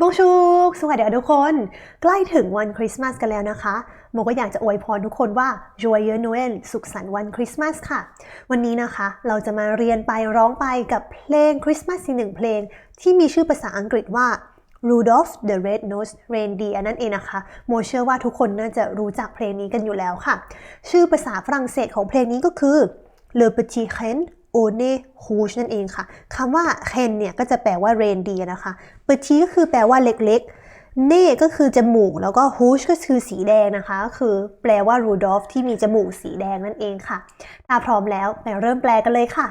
บงชูกสวัสดีทุกคน ใกล้ถึงวันคริสต์มาสกันแล้วนะคะโมก็อยากจะอวยพรทุกคนว่า Joyeux Noël สุขสันต์วันคริสต์มาสค่ะ วันนี้นะคะเราจะมาเรียนไปร้องไปกับเพลงคริสต์มาสอีกหนึ่งเพลง ที่มีชื่อภาษาอังกฤษว่า Rudolph the Red-Nosed Reindeer นั่นเองนะคะ โมเชื่อว่าทุกคนน่าจะรู้จักเพลงนี้กันอยู่แล้วค่ะ ชื่อภาษาฝรั่งเศสของเพลงนี้ก็คือ Le Petit Ren o n e Rouge นั่นเองค่ะคำว่า Ren เนี่ยก็จะแปลว่า reindeer นะคะ p e t i ก็คือแปลว่าเล็กๆ เน่ก็คือจมูก แล้วก็ Rouge ก็คือสีแดงนะคะ ก็คือแปลว่า Rudolph ที่มีจมูกสีแดงนั่นเองค่ะ ถ้าพร้อมแล้วไปเริ่มแปลกันเลยค่ะ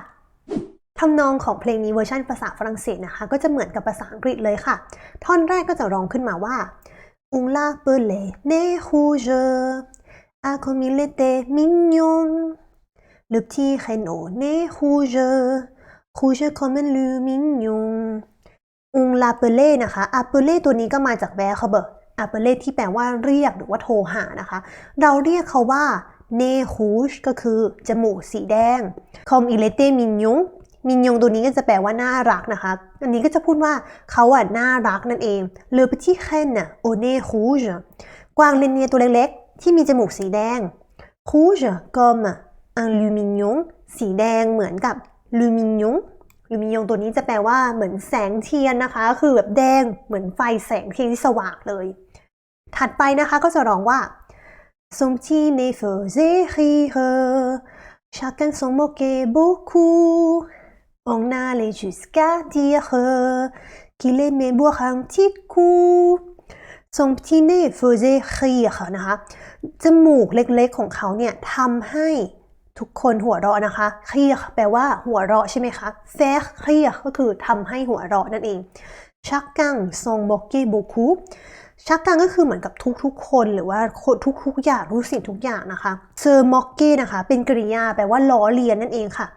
ทำนองของเพลงนี้เวอร์ชันภาษาฝรั่งเศสนะคะ ก็จะเหมือนกับภาษาอังกฤษเลยค่ะ ท่อนแรกก็จะร้องขึ้นมาว่า On l'appelait nez rouge ah comme il était mignon le petit Renault nez rouge rouge comme un lumignon On l'appelait นะคะ appelait ตัวนี้ก็มาจาก verb appelait ที่แปลว่าเรียกหรือว่าโทรหานะคะ เราเรียกเขาว่า nez rouge ก็คือ จมูกสีแดง comme il était mignon มินยงตัวนี้ก็จะแปลว่าน่ารักนะคะ อันนี้ก็จะพูดว่าเขาอะน่ารักนั่นเอง le petit ren น่ะ au nez rouge กวางเลนเนียตัวเล็กๆ ที่มีจมูกสีแดงคูชกอม อลูมิเนียมสีแดงเหมือนกับลูมิเนียมลูมิเนียมตัวนี้จะแปลว่าเหมือนแสงเทียนนะคะ คือแบบแดงเหมือนไฟแสงเทียนที่สว่างเลย ถัดไปนะคะก็จะร้องว่า Son petit nez faisait rire, chacun s'en moquait beaucoup. On allait jusqu'à dire qu'il aimait boire un petit coup. Son petit นะคะ จมูกเล็กๆของเขาเนี่ยทำให้ ทุกคนหัวเราะนะคะเครียแปลว่าหัวเราะใช่ไหมคะ faire เครียดก็คือทำให้หัวเราะนั่นเอง chacun son moquait beaucoup ชักกังก็คือเหมือนกับทุกๆ คนหรือว่าทุกๆอย่างทุกสิ่งทุกอย่างนะคะเซอร์มอกเก้นะคะ เป็นกริยาแปลว่าล้อเลียนนั่นเองค่ะ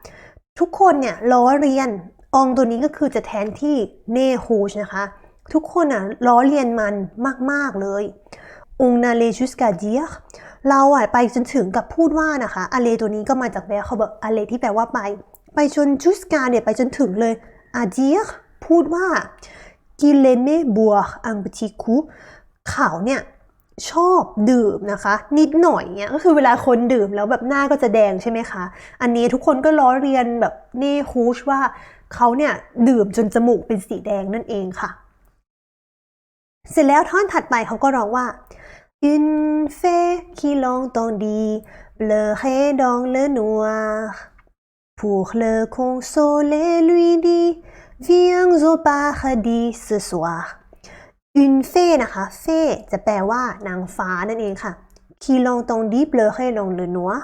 ทุกคนเนี่ยล้อเลียนองตัวนี้ก็คือจะแทนที่เนฮูชนะคะ ทุกคนอะล้อเลียนมันมากๆเลยองนาเลชุสกาเดีย เราอะไปจนถึงกับพูดว่านะคะอาเลตัวนี้ก็มาจากแบเขาบอกอาเลที่แปลว่าไป ไปจนจุสกาเนี่ยไปจนถึงเลยอาเดียพูดว่ากิเลเมบัวอังปติคุเขาเนี่ยชอบดื่มนะคะ นิดหน่อยเนี่ยก็คือเวลาคนดื่มแล้วแบบหน้าก็จะแดงใช่ไหมคะ อันนี้ทุกคนก็ล้อเรียนแบบเน่ฮูชว่าเขาเนี่ยดื่มจนจมูกเป็นสีแดงนั่นเองค่ะ เสร็จแล้วท่อนถัดไปเขาก็ร้องว่า Une fée qui l'entendit pleurer dans le noir pour le consoler lui dit viens au paradis ce soir Une fée นะคะเฟจะแปลว่านางฟ้านั่นเองค่ะ qui l'entendit pleurer dans le noir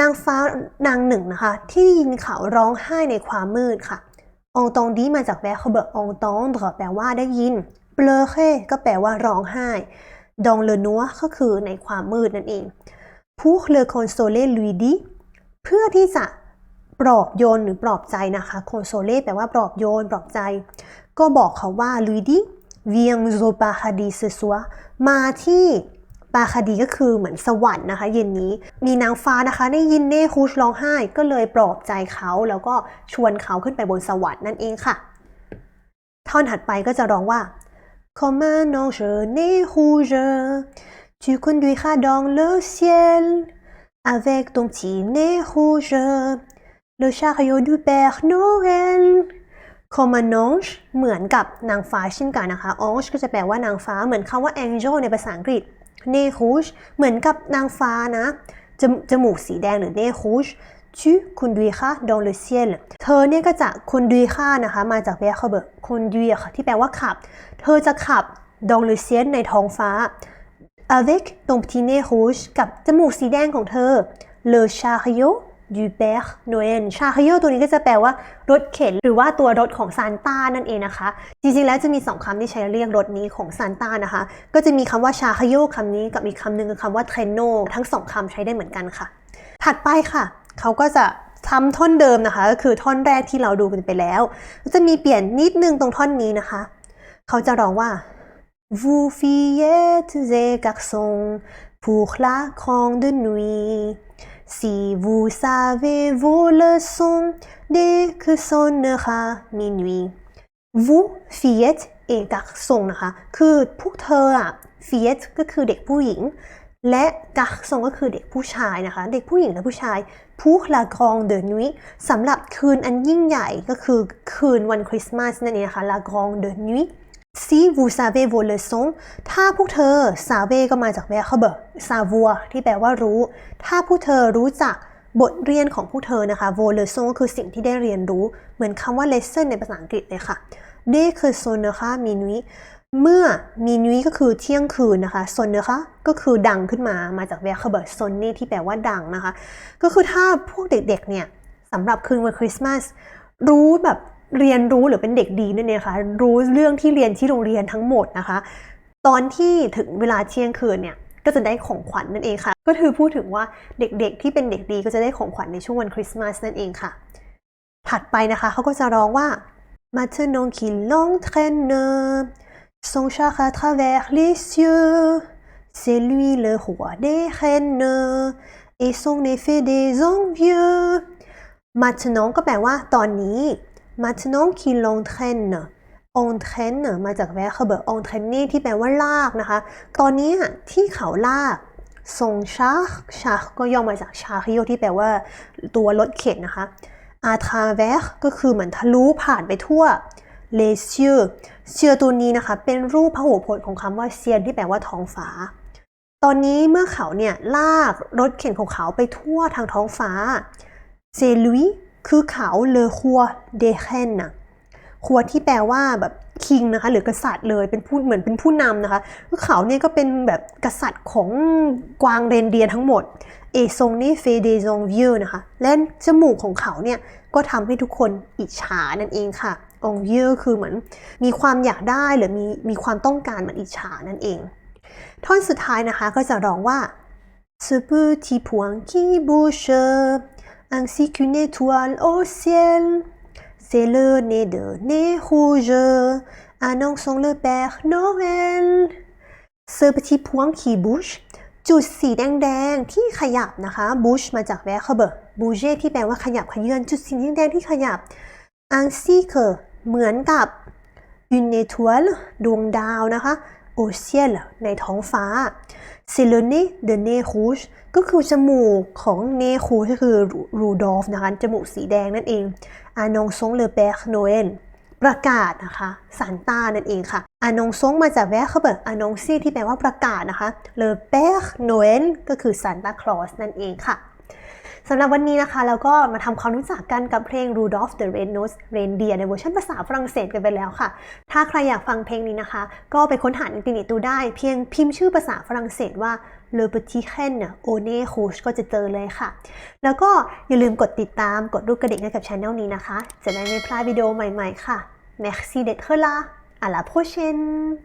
นางฟ้านางหนึ่งนะคะ ที่ยินเขาร้องไห้ในความมืดค่ะ entendit มาจากแปลเขาเบิก entendre แปลว่าได้ยิน pleurer ก็แปลว่าร้องไห้ dans le noir ก็คือในความมืดนั่นเอง pour le consoler lui dit เพื่อที่จะปลอบโยนหรือปลอบใจนะคะ consoler แปลว่าปลอบโยนปลอบใจ ก็บอกเขาว่า lui dit viens au paradis ce soir มาที่ปาคาดีก็คือเหมือนสวรรค์นะคะ เย็นนี้มีนางฟ้านะคะ ได้ยินเน่คูชร้องไห้ก็เลยปลอบใจเขาแล้วก็ชวนเขาขึ้นไปบนสวรรค์นั่นเองค่ะ ท่อนถัดไปก็จะร้องว่า Comme un ange nez rouge tu conduiras dans le ciel avec ton petit nez rouge le chariot du Père Noël Comme un ange เหมือนกับนางฟ้าเช่นกันนะคะ ange ก็จะแปลว่านางฟ้าเหมือนคำว่า angel ในภาษาอังกฤษเนคูชเหมือนกับนางฟ้านะ จมจมูกสีแดงหรือเน คูชชูคุณดุยค่ะดองเลเซียนเธอเนี่ยก็จะคุณดุยค่ะนะคะ มาจากแบคเบอร์คุณดุยค่ะที่แปลว่าขับ เธอจะขับดองเลเซียนในท้องฟ้า avec ton petit nez rouge กับจมูกสีแดงของเธอ le chariot du Père Noël ชา r ิโ t ตัวนี้ก็จะแปลว่ารถเข็น หรือว่าตัวรถของซานต้านั่นเองนะคะ จริงๆ แล้วจะมีสองคำที่ใช้เรียกรถนี้ของซานต้านะคะ ก็จะมีคำว่าชา r ิโ t คำนี้กับอีกคำหนึ่งคือคำว่าเทรนโนทั้งสองคำใช้ได้เหมือนกันค่ะ ถัดไปค่ะ เขาก็จะทำท่อนเดิมนะคะก็คือท่อนแรกที่เราดูกันไปแล้ว จะมีเปลี่ยนนิดนึงตรงท่อนนี้นะคะ เขาจะร้องว่า Vous fillettes et garçons pour la grande nuit Si vous savez vos leçons dès que sonnera minuit vous fillettes เอกักซงนะคะ คือพวกเธออะเฟียสก็คือเด็กผู้หญิง และกักซงก็คือเด็กผู้ชายนะคะ เด็กผู้หญิงและผู้ชายพูคลากรองเดอนุยสำหรับคืนอันยิ่งใหญ่ก็คือคืนวันคริสต์มาสนั่นเองนะคะ la grande de nuit si vous savez vos leçons ถ้าพวกเธอ savez ก็มาจาก verb savoir ที่แปลว่ารู้ ถ้าพวกเธอรู้จักบทเรียนของพวกเธอนะคะ vos leçons ก็คือสิ่งที่ได้เรียนรู้ เหมือนคำว่า lesson ในภาษาอังกฤษเลยค่ะ dès que sonne นะคะ minuit เมื่อมีนุ้ยก็คือเที่ยงคืนนะคะซนนะคะก็คือดังขึ้นมามาจาก verb ซนนี่ที่แปลว่าดังนะคะ ก็คือถ้าพวกเด็กๆเนี่ยสำหรับคืนวันคริสต์มาสรู้แบบเรียนรู้หรือเป็นเด็กดีนั่นเองค่ะรู้เรื่องที่เรียนที่โรงเรียนทั้งหมดนะคะ ตอนที่ถึงเวลาเที่ยงคืนเนี่ยก็จะได้ของขวัญนั่นเองค่ะ ก็คือพูดถึงว่าเด็กๆที่เป็นเด็กดีก็จะได้ของขวัญในช่วงวันคริสต์มาสนั่นเองค่ะ ถัดไปนะคะเขาก็จะร้องว่า Maintenant qu'il l'entraîne son char à travers les cieux, c'est lui le roi des reines et son effet des envieux. Maintenant ก็แปลว่าตอนนี้ Maintenant qu'il entraîne entraîne มาจาก verb entraîner ที่แปลว่าลากนะคะ ตอนนี้ที่เขาลากทรงชาร์ชาร์ก็ย่อมาจากชาริโอที่แปลว่าตัวรถเข็นนะคะ à travers ก็คือเหมือนทะลุผ่านไปทั่ว les cieux เชื่อตัวนี้นะคะ เป็นรูปพหูพจน์ของคำว่าเซียนที่แปลว่าท้องฟ้า ตอนนี้เมื่อเขาเนี่ยลากรถเข็นของเขาไปทั่วทางท้องฟ้า c'est lui คือเขา le roi des reines นะครัวที่แปลว่าแบบคิงนะคะหรือกษัตริย์เลยเป็นผู้เหมือนเป็นผู้นำนะคะคือเขาเนี่ยก็เป็นแบบกษัตริย์ของกวางเรนเดียร์ทั้งหมด เอซงนี่เฟเดซงวิวนะคะ และจมูกของเขาเนี่ย ก็ทำให้ทุกคนอิจฉานั่นเองค่ะ องวิวคือเหมือนมีความอยากได้หรือมีมีความต้องการเหมือนอิจฉานั่นเอง ท่อนสุดท้ายนะคะก็จะร้องว่า ce petit point qui bouge ainsi qu'une étoile au ciel c'est le nez de nez rouge annonçant le Père Noël ce petit point qui bouge จุ จุดสีแดงๆที่ขยับนะคะ bush มาจาก verb bouger ที่แปลว่าขยับขยื่นจุดสีแดงๆที่ขยับ ainsi que เหมือนกับ une étoile ดวงดาวนะคะ au ciel ในท้องฟ้า c'est le nez de nez rouge ก็คือจมูกของ nez rouge ก็คือ Rudolph นะคะจมูกสีแดงนั่นเอง annonçant le Père Noël ประกาศนะคะซานตานั่นเองค่ะ annonçant มาจาก verb annoncer ที่แปลว่าประกาศนะคะ le Père Noël ก็คือ Santa Claus นั่นเองค่ะสำหรับวันนี้นะคะ เราก็มาทำความรู้จักกันกับเพลง Rudolph the Red-Nosed Reindeer ในเวอร์ชันภาษาฝรั่งเศสกันไปแล้วค่ะ ถ้าใครอยากฟังเพลงนี้นะคะ ก็ไปค้นหาในอินเทอร์เน็ตดูได้ เพียงพิมพ์ชื่อภาษาฝรั่งเศสว่า Le Petit Ren au Nez Rouge ก็จะเจอเลยค่ะ แล้วก็อย่าลืมกดติดตามกดรูปกระดิ่งให้กับช anel นี้นะคะ จะได้ไม่พลาดวิดีโอใหม่ๆค่ะ Merci d'être là. À la prochaine